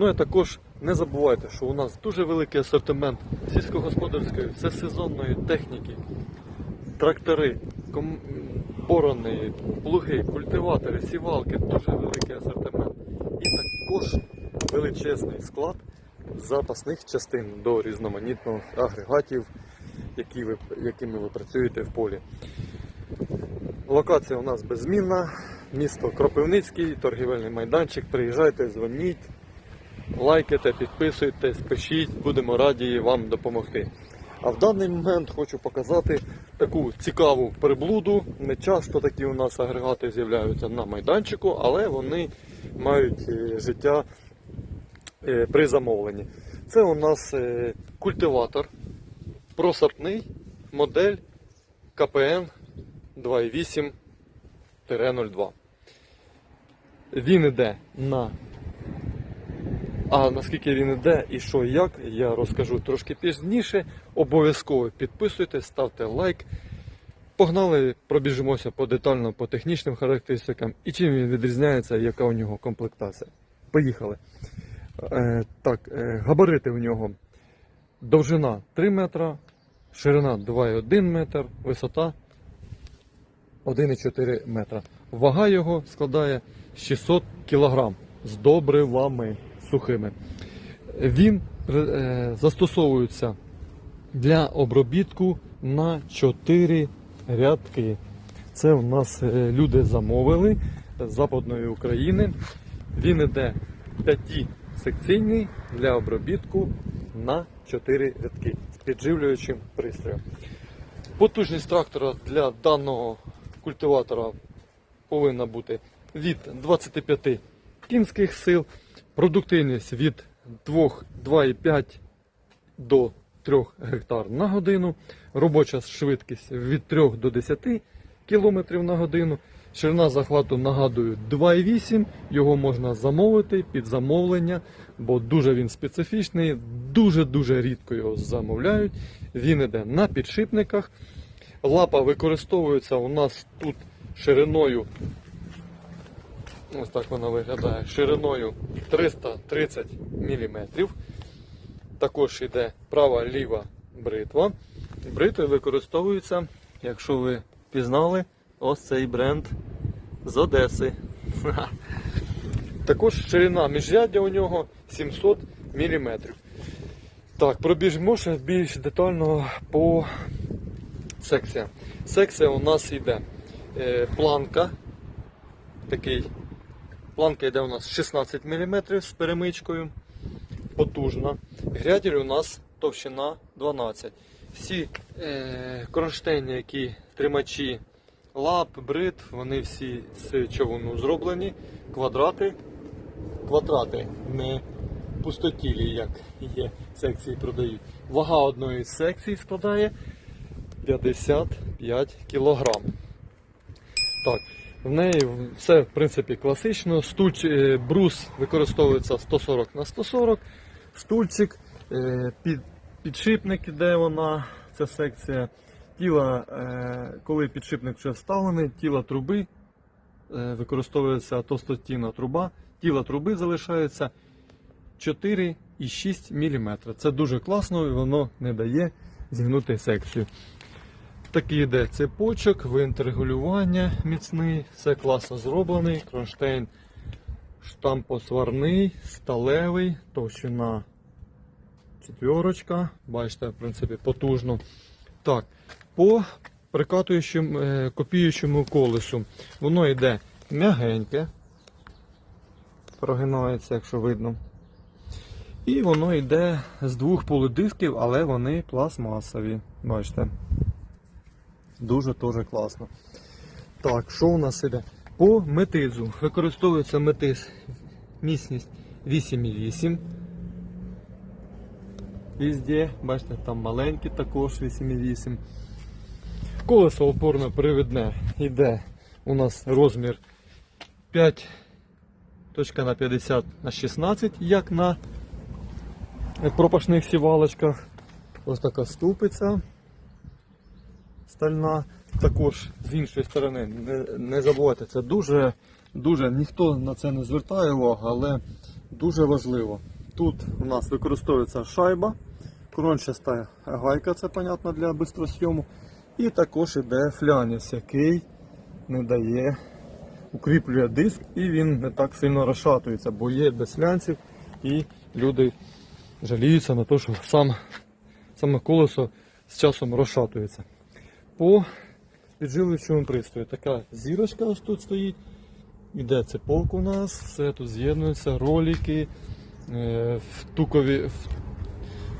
Ну і також не забувайте, що у нас дуже великий асортимент сільськогосподарської всесезонної техніки, трактори, ком... борони, плуги, культиватори, сівалки, дуже великий асортимент. І також величезний склад запасних частин до різноманітних агрегатів, які ви, якими ви працюєте в полі. Локація у нас беззмінна, місто Кропивницький, торгівельний майданчик. Приїжджайте, дзвоніть, лайкайте, підписуйтесь, пишіть, будемо раді вам допомогти. А в даний момент хочу показати таку цікаву приблуду. Не часто такі у нас агрегати з'являються на майданчику, але вони мають е, життя е, при замовленні. Це у нас е, культиватор просапний модель КПН 2.8-02. Він іде на. А наскільки він іде і що і як, я розкажу трошки пізніше. Обов'язково підписуйтесь, ставте лайк. Погнали, пробіжимося по детально по технічним характеристикам і чим він відрізняється, яка у нього комплектація. Поїхали. Е, так, е, габарити у нього. Довжина 3 метра, ширина 2,1 метр, висота 1,4 метра. Вага його складає 600 кг з добривами сухими. Він е, застосовується для обробітку на 4 рядки. Це у нас е, люди замовили з Западної України. Він іде 5-секційний для обробітку на 4 рядки з підживлюючим пристроєм. Потужність трактора для даного культиватора повинна бути від 25 кінських сил, продуктивність від 2,5 до 3 гектар на годину, робоча швидкість від 3 до 10 км на годину. Ширина захвату, нагадую, 2,8. Його можна замовити під замовлення, бо дуже він специфічний, дуже-дуже рідко його замовляють. Він іде на підшипниках. Лапа використовується у нас тут шириною. Ось так вона виглядає. Шириною 330 мм. Також йде права-ліва бритва. Бритви використовуються, якщо ви пізнали, ось цей бренд з Одеси. Також ширина міжряддя у нього 700 мм. Так, пробіжмо ще більш детально по секціям. Секція у нас йде е, планка. Такий. Планка йде у нас 16 мм з перемичкою. Потужна. Гряділь у нас товщина 12. Всі е, кронштейни, які тримачі лап, брит, вони всі з човуну зроблені. Квадрати. Квадрати не пустотілі, як є секції продають. Вага одної з секцій складає 55 кг. Так, в неї все в принципі класично. Стульч, е, брус використовується 140 на 140 стульчик, е, під, підшипник, де вона, ця секція. Тіло, е, коли підшипник вже вставлений, тіло труби використовується товстостінна труба, тіло труби залишається 4,6 мм. Це дуже класно і воно не дає зігнути секцію. Такий йде цепочок, винт регулювання міцний, все класно зроблений. Кронштейн штампосварний, сталевий, товщина четверочка. Бачите, в принципі, потужно. Так, по прикатуючому е, копіючому колесу воно йде м'ягеньке, прогинається, якщо видно. І воно йде з двох полудисків, але вони пластмасові. Бачите. Дуже теж класно. Так, що у нас іде? По метизу. Використовується метиз міцність 8,8. Везде, бачите, там маленькі також 8,8. Колесо опорно привідне йде у нас розмір 5 точка на 50 на 16, як на пропашних сівалочках. Ось така ступиця стальна. Також з іншої сторони, не, не забувайте, це дуже дуже ніхто на це не звертає увагу, але дуже важливо. Тут у нас використовується шайба, корончаста гайка, це понятно для бистросйому. І також іде фляніс, який не дає, укріплює диск і він не так сильно розшатується, бо є без флянців і люди жаліються на те, що сам, саме колесо з часом розшатується. По піджилуючому пристрою така зірочка ось тут стоїть. Іде цепок у нас, все тут з'єднується, ролики. Е, в тукові,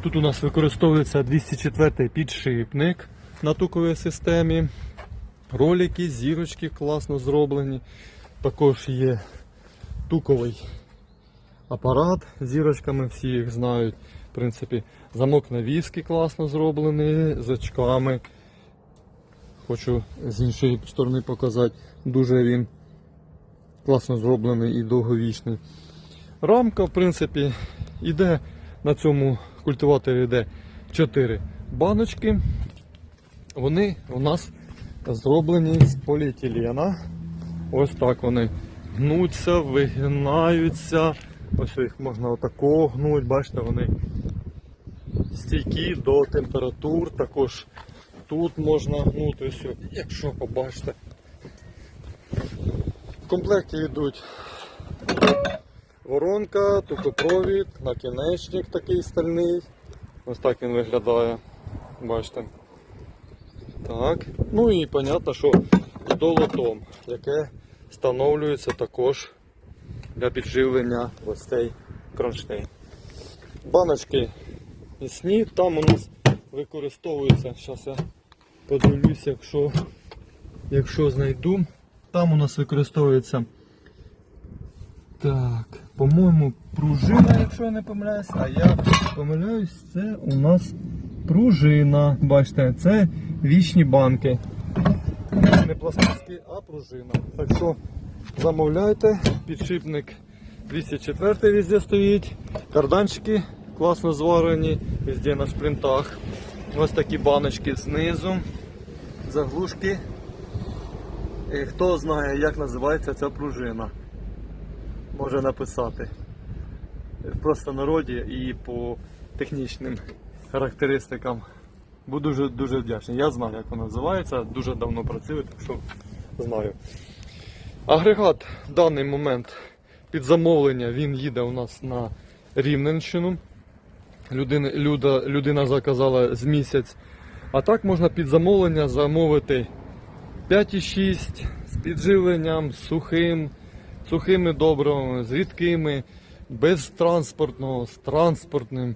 Тут у нас використовується 204 підшипник на туковій системі. Ролики, зірочки класно зроблені. Також є туковий апарат з зірочками, всі їх знають. В принципі, замок навіски класно зроблений, з очками. Хочу з іншої сторони показати. Дуже він класно зроблений і довговічний. Рамка, в принципі, іде на цьому культиваторі йде 4 баночки. Вони у нас зроблені з поліетилена. Ось так вони гнуться, вигинаються. Ось їх можна отако гнути, бачите, вони стійкі до температур. Також тут можна гнути, ось, якщо побачите. В комплекті йдуть воронка, тупопровід, накінечник такий стальний. Ось так він виглядає. Бачите. Так. Ну і понятно, що з долотом, яке встановлюється також для підживлення ось цей кронштейн. Баночки міцні, там у нас використовується, зараз я подивлюся, якщо, якщо знайду. Там у нас використовується так, по-моєму, пружина, якщо я не помиляюсь, а я помиляюсь, це у нас пружина. Бачите, це вічні банки. Не пластмаски, а пружина. Так що замовляйте, підшипник 204 везде стоїть, карданчики класно зварені, везде на шплінтах. Ось такі баночки знизу, заглушки. І хто знає, як називається ця пружина може написати в простонароді і по технічним характеристикам. Буду дуже дуже вдячний. Я знаю, як вона називається, дуже давно працюю, так що знаю. Агрегат в даний момент під замовлення він їде у нас на Рівненщину. Людина, люда, людина заказала з місяць. А так можна під замовлення замовити 5,6 з підживленням, сухим, сухими добривами, з рідкими, без транспортного, з транспортним.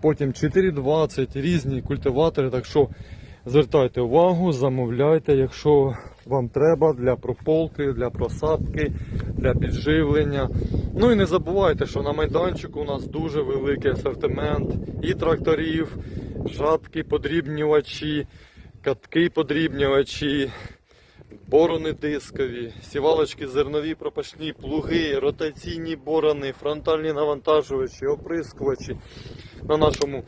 Потім 4,20, різні культиватори. Так що звертайте увагу, замовляйте, якщо вам треба для прополки, для просадки, для підживлення. Ну і не забувайте, що на майданчику у нас дуже великий асортимент і тракторів, жатки, подрібнювачі, катки подрібнювачі, борони дискові, сівалочки зернові, пропашні, плуги, ротаційні борони, фронтальні навантажувачі, оприскувачі. На нашому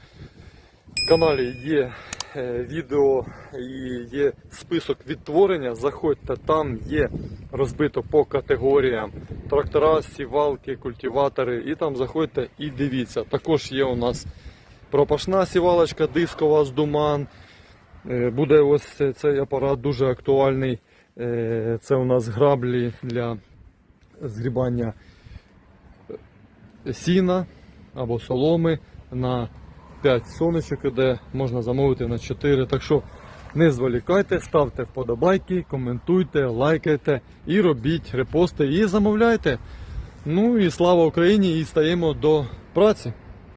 каналі є відео і є список відтворення. Заходьте, там є розбито по категоріям трактора, сівалки, культиватори. І там заходьте і дивіться. Також є у нас пропашна сівалочка дискова з думан. Е, Буде ось цей апарат дуже актуальний. Е, Це у нас граблі для згрібання сіна або соломи на 5 сонечок, де можна замовити на 4. Так що не зволікайте, ставте вподобайки, коментуйте, лайкайте і робіть репости і замовляйте. Ну і слава Україні! І стаємо до праці.